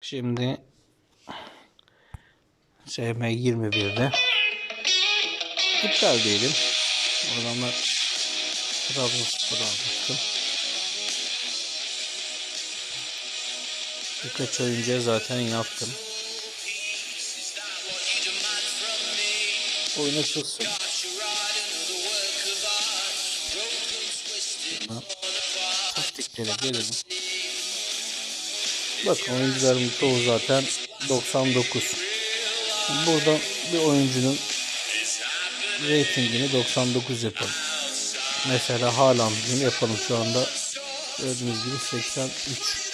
Şimdi SM 21'de iptal diyelim. O zamanlar Trabzonspor almıştım. Birkaç oyuncuya zaten yaptım. Oyun açılsın. Buna Taktiklere gelelim. Bakın oyuncuların çoğu zaten 99. Buradan bir oyuncunun ratingini 99 yapalım. Mesela Haaland'ını yapalım şu anda. Gördüğünüz gibi 83.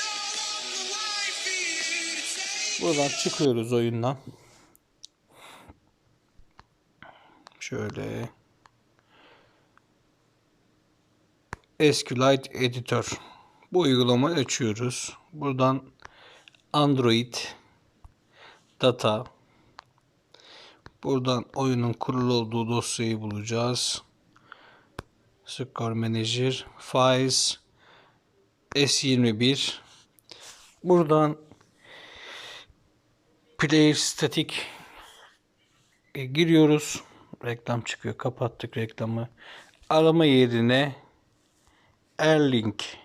Buradan çıkıyoruz oyundan. Şöyle. SQLite Editor. Bu uygulamayı açıyoruz. Buradan Android Data Buradan oyunun kurulu olduğu dosyayı bulacağız. Score Manager Files S21 Buradan Player Static e, giriyoruz. Reklam çıkıyor. Kapattık reklamı. Arama yerine Erlink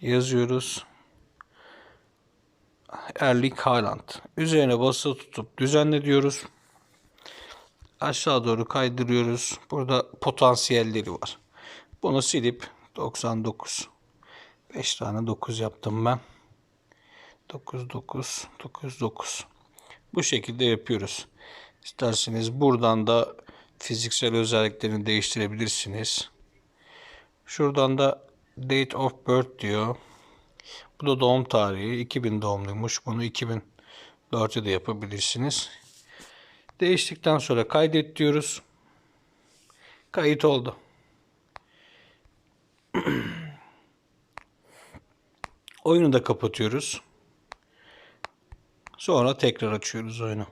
yazıyoruz. Erling Haaland. Üzerine basılı tutup düzenle diyoruz. Aşağı doğru kaydırıyoruz. Burada potansiyelleri var. Bunu silip 99. 5 tane 9 yaptım ben. 9 9 9 9. Bu şekilde yapıyoruz. İsterseniz buradan da fiziksel özelliklerini değiştirebilirsiniz. Şuradan da date of birth diyor. Bu da doğum tarihi. 2000 doğumluymuş. Bunu 2004'te de yapabilirsiniz. Değiştikten sonra kaydet diyoruz. Kayıt oldu. Oyunu da kapatıyoruz. Sonra tekrar açıyoruz oyunu.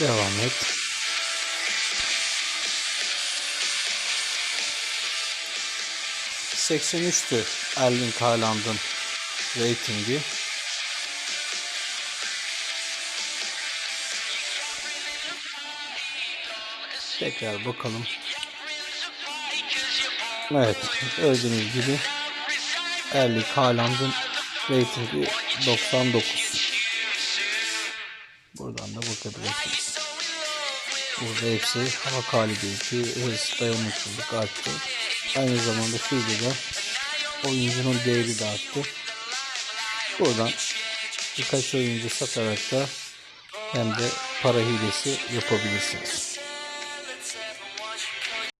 Devam et. ...83'tü Erling Haaland'ın reytingi. Tekrar bakalım. Evet, gördüğünüz gibi Erling Haaland'ın reytingi 99. Buradan da bakabilirsiniz. Burada hepsi hava kabiliyeti, hız, dayanıklılık arttı. Aynı zamanda şurada da oyuncunun değeri de arttı. Buradan birkaç oyuncu satarak da hem de para hilesi yapabilirsiniz.